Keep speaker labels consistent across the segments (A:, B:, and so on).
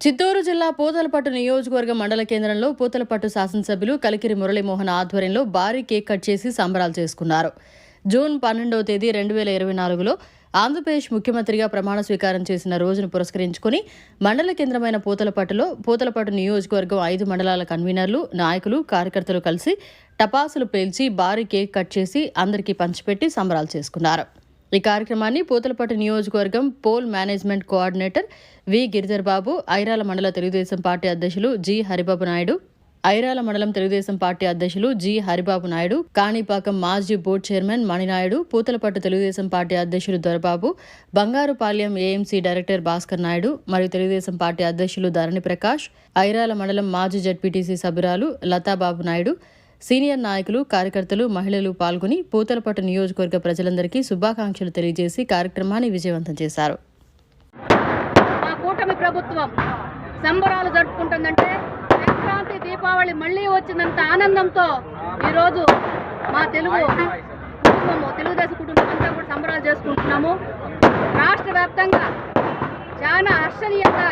A: చిత్తూరు జిల్లా పూతలపట్టు నియోజకవర్గ మండల కేంద్రంలో పూతలపట్టు శాసనసభ్యులు కలికిరి మురళీమోహన్ ఆధ్వర్యంలో భారీ కేక్ కట్ చేసి సంబరాలు చేసుకున్నారు. జూన్ పన్నెండవ తేదీ రెండు వేల ఇరవై నాలుగులో ఆంధ్రప్రదేశ్ ముఖ్యమంత్రిగా ప్రమాణ స్వీకారం చేసిన రోజును పురస్కరించుకుని మండల కేంద్రమైన పూతలపట్టులో పూతలపట్టు నియోజకవర్గం ఐదు మండలాల కన్వీనర్లు నాయకులు కార్యకర్తలు కలిసి టపాసులు పేల్చి భారీ కేక్ కట్ చేసి అందరికీ పంచిపెట్టి సంబరాలు చేసుకున్నారు. ఈ కార్యక్రమాన్ని పూతలపట్టు నియోజకవర్గం poll management coordinator V. Giridhar Babu Irala మండల తెలుగుదేశం పార్టీ అధ్యక్షులు జి. హరిబాబు నాయుడు ఐరాల మండలం తెలుగుదేశం పార్టీ అధ్యక్షులు జి. హరిబాబు నాయుడు కాణిపాకం మాజీ board chairman Mani Naidu Puthalapattu Telugu Desam party అధ్యక్షులు దొరబాబు బంగారుపాలెం ఏఎంసీ డైరెక్టర్ భాస్కర్ నాయుడు మరియు తెలుగుదేశం పార్టీ అధ్యక్షులు ధరణి ప్రకాష్ ఐరాల మండలం మాజీ జడ్పీటీసీ సభ్యురాలు లతాబాబు నాయుడు సీనియర్ నాయకులు కార్యకర్తలు మహిళలు పాల్గొని పూతలపట్టు నియోజకవర్గ ప్రజలందరికీ శుభాకాంక్షలు తెలియజేసి కార్యక్రమాన్ని విజయవంతం చేశారు.
B: మా కూటమి ప్రభుత్వం సంబరాలు జరుపుకుంటుందంటే సంక్రాంతి దీపావళి మళ్ళీ వచ్చినంత ఆనందంతో ఈరోజు మా తెలుగు కుటుంబము తెలుగుదేశం కుటుంబం అంతా కూడా సంబరాలు చేసుకుంటున్నాము. రాష్ట్ర వ్యాప్తంగా చాలా హర్షణీయంగా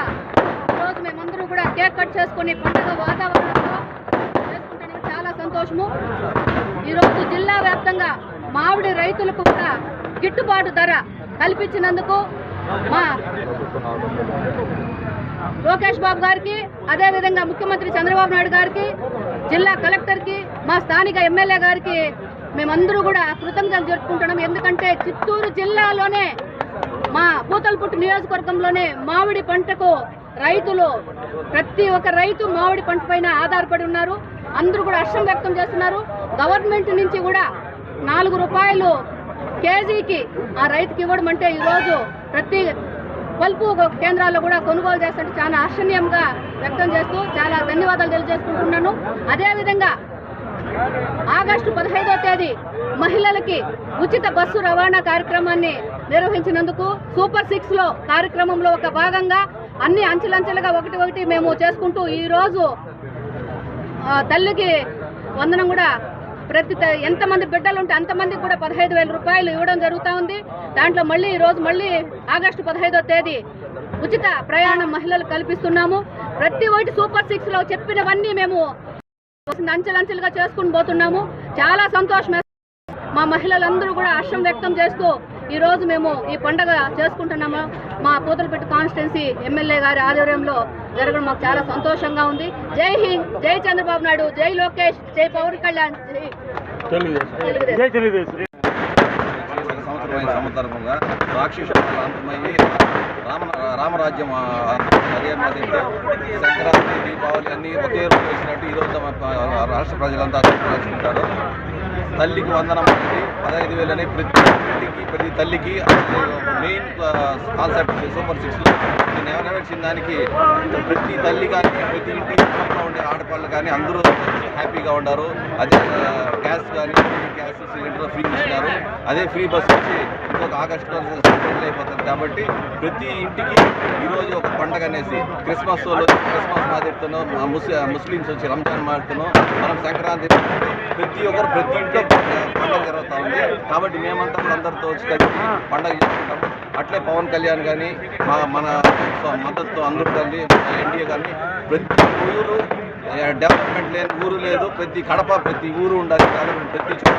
B: ఈరోజు మేమందరూ కూడా కేక్ కట్ చేసుకుని పండుగ వాతావరణం సంతోషము. ఈరోజు జిల్లా వ్యాప్తంగా మామిడి రైతులకు కూడా గిట్టుబాటు ధర కల్పించినందుకు మా లోకేష్ బాబు గారికి అదేవిధంగా ముఖ్యమంత్రి చంద్రబాబు నాయుడు గారికి జిల్లా కలెక్టర్కి మా స్థానిక ఎమ్మెల్యే గారికి మేమందరూ కూడా కృతజ్ఞతలు జరుపుకుంటున్నాం. ఎందుకంటే చిత్తూరు జిల్లాలోనే మా పూతలపుట్టు నియోజకవర్గంలోనే మామిడి పంటకు రైతులు ప్రతి ఒక్క రైతు మామిడి పంట పైన ఆధారపడి ఉన్నారు. అందరూ కూడా హర్షం వ్యక్తం చేస్తున్నారు. గవర్నమెంట్ నుంచి కూడా నాలుగు రూపాయలు కేజీకి ఆ రైతుకి ఇవ్వడం అంటే ఈరోజు ప్రతి పల్పు కేంద్రాల్లో కూడా కొనుగోలు చేస్తుంటే చాలా ఆశ్చర్యంగా వ్యక్తం చేస్తూ చాలా ధన్యవాదాలు తెలియజేసుకుంటున్నాను. అదేవిధంగా ఆగస్టు పదహైదో తేదీ మహిళలకి ఉచిత బస్సు రవాణా కార్యక్రమాన్ని నిర్వహించినందుకు సూపర్ సిక్స్లో కార్యక్రమంలో ఒక భాగంగా అన్ని అంచెలంచెలుగా ఒకటి ఒకటి మేము చేసుకుంటూ ఈ రోజు తల్లికి వందనం కూడా ప్రతి త- ఎంతమంది బిడ్డలు ఉంటే అంతమందికి కూడా పదహైదు వేల రూపాయలు ఇవ్వడం జరుగుతూ ఉంది. దాంట్లో మళ్ళీ ఈరోజు మళ్ళీ ఆగస్టు పదహైదో తేదీ ఉచిత ప్రయాణం మహిళలు కల్పిస్తున్నాము. ప్రతి ఒక్కటి సూపర్ సిక్స్లో చెప్పినవన్నీ మేము అంచెలంచెలుగా చేసుకుని పోతున్నాము. చాలా సంతోషం మా మహిళలందరూ కూడా హర్షం వ్యక్తం చేస్తూ ఈ రోజు మేము ఈ పండగ చేసుకుంటున్నాము? మా పూతలపెట్టు కాన్స్టిట్యున్సీ ఎమ్మెల్యే గారి ఆధ్వర్యంలో జరగడం మాకు చాలా సంతోషంగా ఉంది. జై హింద్ జై చంద్రబాబు నాయుడు జై లోకేష్ జై పవన్ కళ్యాణ్
C: సందర్భంగా రాక్షస రామరాజ్యం అదే సంక్రాంతి దీపావళి అన్నీ ఒకే రోజు వచ్చినట్టు ఈరోజు రాష్ట్ర ప్రజలంతా సంతోషించుకుంటారు తల్లికి వందనం అనేది పదహైదు వేలని ప్రతి ఇంటికి ప్రతి తల్లికి మెయిన్ కాన్సెప్ట్ సూపర్ సిక్స్లో నెరవేర్చిన దానికి ప్రతి తల్లి కానీ ప్రతి ఇంటి ఉండే ఆడపిల్లలు కానీ అందరూ హ్యాపీగా ఉన్నారు అదే గ్యాస్ కానీ గ్యాస్ సిలిండర్ ఫ్రీ ఇచ్చినారు. అదే ఫ్రీ బస్ వచ్చి ఒక ఆగస్టు సెటిల్ అయిపోతుంది కాబట్టి ప్రతి ఇంటికి ఈరోజు ఒక పండగ అనేసి క్రిస్మస్ క్రిస్మస్ మాదిరితోనో ముస్లి ముస్లిమ్స్ వచ్చి రంజాన్ మాడుతున్నాం మనం సంక్రాంతి ప్రతి ఒక్కరు ప్రతి ఇంట్లో పండుగ జరుగుతూ ఉంది. కాబట్టి మేమంతా అందరితో వచ్చి కలిసి పండగ చేసుకుంటాం. అట్లే పవన్ కళ్యాణ్ కానీ మా మన మద్దతు అందరూ కానీ ఎన్డీఏ కానీ ప్రతి ఊరు డెవలప్మెంట్ లేని ఊరు లేదు ప్రతి కడప ప్రతి ఊరు ఉండాలి. డెవలప్మెంట్ ప్రతి చోట.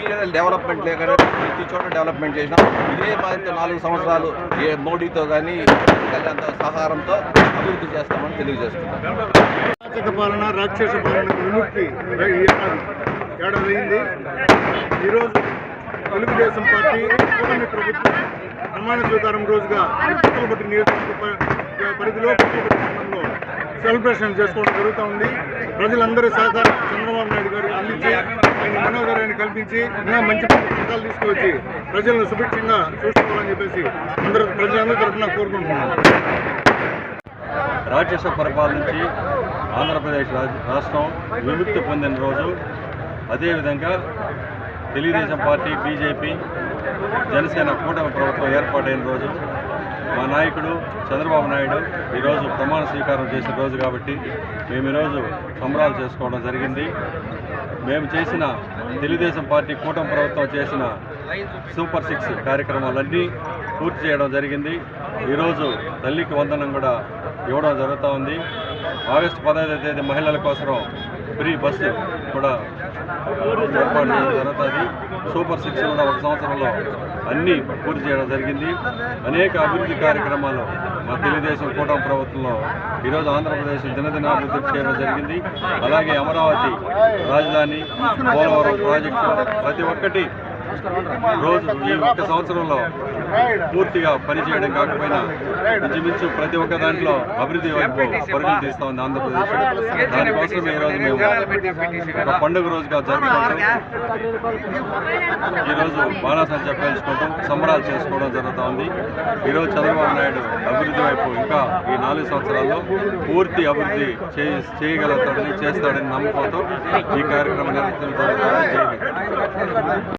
C: ఈ డెవలప్మెంట్ లేకుండా ప్రతి చోట డెవలప్మెంట్ చేసినాం ఇదే మాదిరితో నాలుగు సంవత్సరాలు ఏ మోడీతో కానీ కళ్యాణ్తో సహకారంతో అభివృద్ధి చేస్తామని తెలియజేస్తున్నాం.
D: రాక్షస పాలన రాక్షస పాలన విముక్తి ఏడాది. ఈరోజు తెలుగుదేశం పార్టీ కూటమి ప్రభుత్వం ప్రమాణ స్వీకారం రోజుగా నియోజకవర్గ పరిధిలో సెలబ్రేషన్ చేసుకోవడం జరుగుతూ ఉంది. ప్రజలందరి సహకారం చంద్రబాబు నాయుడు గారు అందించి ఆయన మనోధైర్యాన్ని కల్పించి ఇంకా మంచి మంచి పథకాలు తీసుకువచ్చి ప్రజలను సుభిక్షంగా చూసుకోవాలని చెప్పేసి అందరూ ప్రజలందరి తరఫున కోరుకుంటున్నాను
E: రాజ్యసభ పరిపాలించి ఆంధ్రప్రదేశ్ రాష్ట్రం విముక్తి పొందిన రోజు. అదేవిధంగా తెలుగుదేశం పార్టీ బీజేపీ జనసేన కూటమి ప్రభుత్వం ఏర్పాటైన రోజు. మా నాయకుడు చంద్రబాబు నాయుడు ఈరోజు ప్రమాణ స్వీకారం చేసిన రోజు కాబట్టి మేము ఈరోజు సంబరాలు చేసుకోవడం జరిగింది. మేము చేసిన తెలుగుదేశం పార్టీ కూటమి ప్రభుత్వం చేసిన సూపర్ సిక్స్ కార్యక్రమాలన్నీ పూర్తి చేయడం జరిగింది. ఈరోజు తల్లికి వందనం కూడా ఇవ్వడం జరుగుతూ ఉంది. ఆగస్టు పదహైదో తేదీ మహిళల కోసం ఫ్రీ బస్సు కూడా ఏర్పాటు చేయడం జరుగుతుంది సూపర్ సిక్స్ కూడా ఒక సంవత్సరంలో అన్నీ పూర్తి చేయడం జరిగింది. అనేక అభివృద్ధి కార్యక్రమాలు మా తెలుగుదేశం కూటమి ప్రభుత్వంలో ఈరోజు ఆంధ్రప్రదేశ్ దినదిన అభివృద్ధి చేయడం జరిగింది. అలాగే అమరావతి రాజధాని పోలవరం ప్రాజెక్టు ప్రతి ఒక్కటి రోజు ఈ ఒక్క సంవత్సరంలో పూర్తిగా పనిచేయడం కాకపోయినా ఇంచుమించు ప్రతి ఒక్క దాంట్లో అభివృద్ధి వైపు పరుగులు తీస్తా ఉంది ఆంధ్రప్రదేశ్. దానికోసం ఈ రోజు మేము ఒక పండుగ రోజుగా జరుపుకుంటాం. ఈరోజు బాణాసంచా పేల్చుకుంటాం సంబరాలు చేసుకోవడం జరుగుతూ ఉంది. ఈరోజు చంద్రబాబు నాయుడు అభివృద్ధి వైపు ఇంకా ఈ నాలుగు సంవత్సరాల్లో పూర్తి అభివృద్ధి చేయ చేయగలుగుతాడని చేస్తాడని నమ్మకంతో ఈ కార్యక్రమం నిర్వహించడం జరుగుతుంది. జై హింద్.